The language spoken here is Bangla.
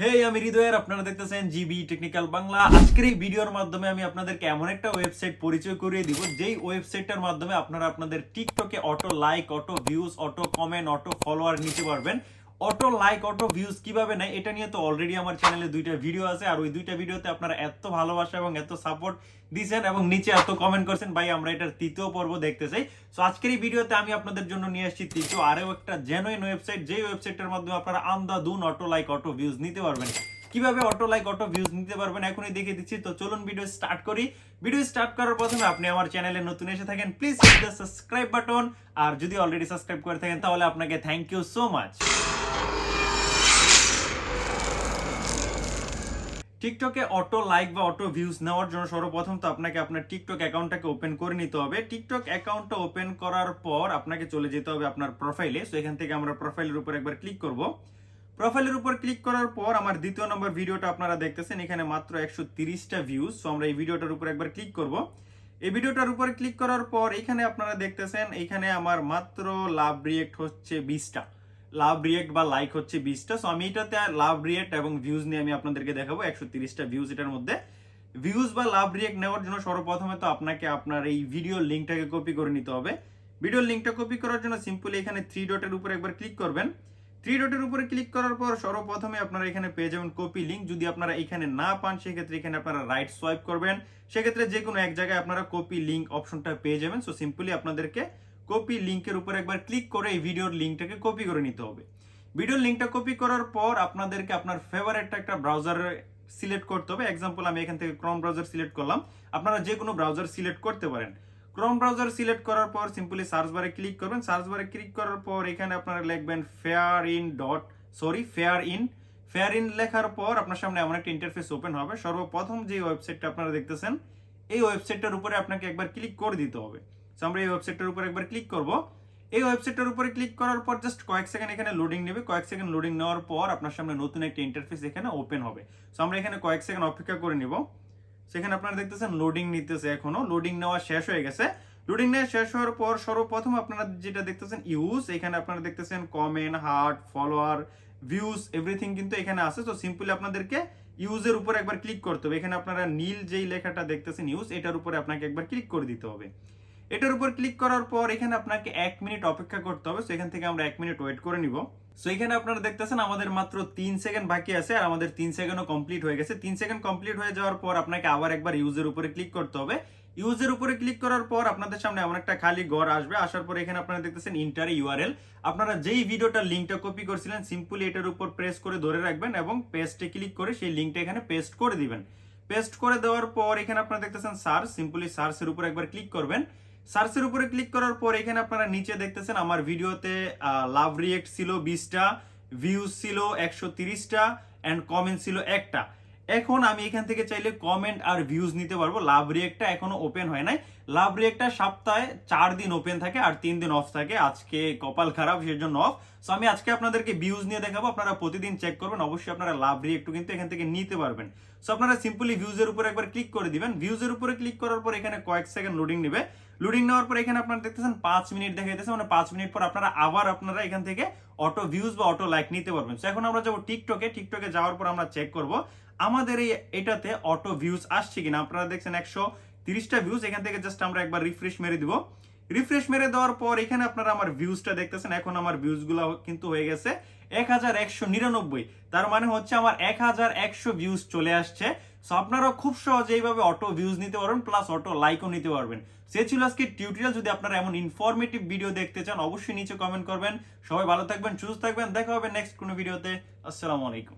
হে আমি হৃদয়ের, আপনারা দেখতেছেন জিবি টেকনিক্যাল বাংলা আজকের এই ভিডিওর মাধ্যমে আমি আপনাদেরকে এমন একটা ওয়েবসাইট পরিচয় করিয়ে দিব, যেই ওয়েবসাইটটার মাধ্যমে আপনারা আপনাদের টিকটকে auto like auto views auto comment auto follower নিতে পারবেন। অটো লাইক অটো ভিউজ কীভাবে নেয়, এটা নিয়ে তো অলরেডি আমার চ্যানেলে দুইটা ভিডিও আছে, আর ওই দুইটা ভিডিওতে আপনারা এত ভালোবাসা এবং এত সাপোর্ট দিয়েছেন এবং নিচে এত কমেন্ট করছেন, ভাই আমরা এটার তৃতীয় পর্ব দেখতে চাই। সো আজকের এই ভিডিওতে আমি আপনাদের জন্য নিয়ে আসছি তৃতীয়, আরও একটা জেনুইন ওয়েবসাইট যে ওয়েবসাইটের মাধ্যমে আপনারা আন্দাদুন অটো লাইক অটো ভিউজ নিতে পারবেন। কীভাবে অটো লাইক অটো ভিউজ নিতে পারবেন, এখনই দেখে দিচ্ছি। তো চলুন ভিডিও স্টার্ট করি। ভিডিও স্টার্ট করার প্রথমে আপনি আমার চ্যানেলে নতুন এসে থাকেন please hit the subscribe button আর যদি অলরেডি সাবস্ক্রাইব করে থাকেন, তাহলে আপনাকে থ্যাংক ইউ সো মাচ টিকটকে অটো লাইক বা অটো ভিউজ নেওয়ার জন্য সর্বপ্রথম তো আপনাকে আপনার টিকটক অ্যাকাউন্টটাকে ওপেন করে নিতে হবে। টিকটক অ্যাকাউন্টটা ওপেন করার পর আপনাকে চলে যেতে হবে আপনার প্রোফাইলে। সো এখান থেকে আমরা প্রোফাইলের উপর একবার ক্লিক করব। প্রোফাইলের উপর ক্লিক করার পর আমার দ্বিতীয় নম্বর ভিডিওটা আপনারা দেখতেছেন, এখানে মাত্র একশো তিরিশটা ভিউজ। সো আমরা এই ভিডিওটার উপর একবার ক্লিক করব। এই ভিডিওটার উপর ক্লিক করার পর এখানে আপনারা দেখতেছেন, এখানে আমার মাত্র লাভ রিয়েক্ট হচ্ছে বিশটা। লাভ রিয়েক্ট বা লাইক হচ্ছে বিশটা। সো আমি এটাতে লাভ রিয়েক্ট এবং ভিউজ নিয়ে আমি আপনাদেরকে দেখাবো। একশো তিরিশটা ভিউজ এটার মধ্যে। ভিউজ বা লাভ রিয়েক্ট নেওয়ার জন্য সর্বপ্রথমে তো আপনাকে আপনার এই ভিডিও লিঙ্কটাকে কপি করে নিতে হবে। ভিডিও লিঙ্কটা কপি করার জন্য সিম্পলি এখানে থ্রি ডটের উপর একবার ক্লিক করবেন। থ্রি ডটের উপরে ক্লিক করার পর সর্বপ্রথমে আপনারা এখানে পেয়ে যাবেন কপি লিঙ্ক যদি আপনারা এখানে না পান, সেক্ষেত্রে এখানে আপনারা রাইট সোয়াইপ করবেন। সেক্ষেত্রে যে কোনো এক জায়গায় আপনারা কপি লিঙ্ক অপশনটা পেয়ে যাবেন। সো সিম্পলি আপনাদেরকে কপি লিঙ্কের উপর একবার ক্লিক করে এই ভিডিওর লিঙ্কটাকে কপি করে নিতে হবে। ভিডিওর লিঙ্কটা কপি করার পর আপনাদেরকে আপনার ফেভারিট একটা ব্রাউজার সিলেক্ট করতে হবে। এক্সাম্পল আমি এখান থেকে ক্রোম ব্রাউজার সিলেক্ট করলাম। আপনারা যে কোনো ব্রাউজার সিলেক্ট করতে পারেন। ক্রোম ব্রাউজার সিলেক্ট করার পর সিম্পলি সার্চ বারে ক্লিক করবেন। সার্চ বারে ক্লিক করার পর এখানে আপনারা লিখবেন fair in dot sorry fair in fair in লেখার পর আপনার সামনে এমন একটা ইন্টারফেস ওপেন হবে। সর্বপ্রথম যে ওয়েবসাইটটা আপনারা দেখতেছেন, এই ওয়েবসাইটটার উপরে আপনাকে একবার ক্লিক করে দিতে হবে। So, আমরা এই ওয়েবসাইটটার উপর একবার ক্লিক করব। এই ওয়েবসাইটটার উপরে ক্লিক করার পর জাস্ট কয়েক সেকেন্ড এখানে লোডিং নেবে। কয়েক সেকেন্ড লোডিং নেওয়ার পর আপনার সামনে নতুন একটা ইন্টারফেস এখানে ওপেন হবে। সো আমরা এখানে কয়েক সেকেন্ড অপেক্ষা করে নিব। সেখানে আপনারা দেখতেছেন লোডিং নিতেছে এখনও। লোডিং নেওয়া শেষ হয়ে গেছে। লোডিং নেওয়া শেষ হওয়ার পর সর্বপ্রথম আপনারা যেটা দেখতেছেন ইউজ এখানে আপনারা দেখতেছেন comment heart follower views everything কিন্তু এখানে আছে। তো সিম্পলি আপনাদেরকে ইউজের উপর একবার ক্লিক করতে হবে। এখানে আপনারা নীল যেই লেখাটা দেখতেছেন ইউজ এটার উপরে আপনাকে একবার ক্লিক করে দিতে হবে। এটার উপর ক্লিক করার পর এখানে আপনাকে এক মিনিট অপেক্ষা করতে হবে সো এখান থেকে আমরা এক মিনিট ওয়েট করে নিব। সো এখানে আপনারা দেখতেছেন আমাদের মাত্র তিন সেকেন্ড বাকি আছে, আর আমাদের তিন সেকেন্ডও কমপ্লিট হয়ে গেছে। তিন সেকেন্ড কমপ্লিট হয়ে যাওয়ার পর আপনাকে আবার একবার ইউজের উপরে ক্লিক করতে হবে। ইউজের উপরে ক্লিক করার পর আপনাদের সামনে এমন একটা খালি ঘর আসবে। আসার পর এখানে আপনারা দেখতেছেন ইন্টার ইউআরএল আপনারা যেই ভিডিওটার লিঙ্কটা কপি করছিলেন সিম্পলি এটার উপর প্রেস করে ধরে রাখবেন এবং পেস্টে ক্লিক করে সেই লিঙ্কটা এখানে পেস্ট করে দিবেন। পেস্ট করে দেওয়ার পর এখানে আপনারা দেখতেছেন সার্চ সিম্পলি সার্চের উপর একবার ক্লিক করবেন। সার্চের উপরে ক্লিক করার পর এখানে আপনারা নিচে দেখতেছেন আমার ভিডিওতে লাভ রিয়েক্ট ছিল বিশটা, ভিউজ ছিল একশো তিরিশটা অ্যান্ড কমেন্ট ছিল একটা। এখন আমি এখান থেকে চাইলে কমেন্ট আর ভিউজ নিতে পারব। লাভ রিয়েক্টটা এখনও ওপেন হয় নাই। লাভ রিয়েক্টটা সপ্তাহে চার দিন ওপেন থাকে আর তিন দিন অফ থাকে। আজকে কপাল খারাপ, সেই জন্য অফ সো আমি আজকে আপনাদেরকে ভিউজ নিয়ে দেখাবো, আপনারা প্রতিদিন চেক করবেন। অবশ্যই আপনারা লাভ রিয়েক্টও কিন্তু এখান থেকে নিতে পারবেন। সো আপনারা সিম্পলি ভিউজের উপর একবার ক্লিক করে দিবেন। ভিউজের উপরে ক্লিক করার পর এখানে কয়েক সেকেন্ড লোডিং নেবে। লোডিং নেওয়ার পর এখানে আপনারা দেখতেছেন পাঁচ মিনিট দেখা যাচ্ছে মানে পাঁচ মিনিট পর আপনারা আবার আপনারা এখান থেকে অটো ভিউজ বা অটো লাইক নিতে পারবেন। তো এখন আমরা যাব টিকটকে টিকটকে যাওয়ার পর আমরা চেক করব, আমাদের এই এটাতে অটো ভিউজ আসছে কিনা? আপনারা দেখছেন একশো তিরিশটা ভিউজ এখান থেকে জাস্ট আমরা একবার রিফ্রেশ মেরে দিব। রিফ্রেশ মেরে দেওয়ার পর এখানে আপনারা আমার ভিউজটা দেখতেছেন, এখন আমার ভিউজগুলো কিন্তু হয়ে গেছে এক হাজার একশো নিরানব্বই। তার মানে হচ্ছে আমার এক হাজার একশো ভিউজ চলে আসছে। সো আপনারা খুব সহজে এইভাবে অটো ভিউজ নিতে পারবেন প্লাস অটো লাইকও নিতে পারবেন। সে ছিল আজকে টিউটোরিয়াল যদি আপনারা এমন ইনফরমেটিভ ভিডিও দেখতে চান, অবশ্যই নিচে কমেন্ট করবেন। সবাই ভালো থাকবেন, সুস্থ থাকবেন, দেখা হবে নেক্সট কোনো ভিডিওতে আসসালামু আলাইকুম।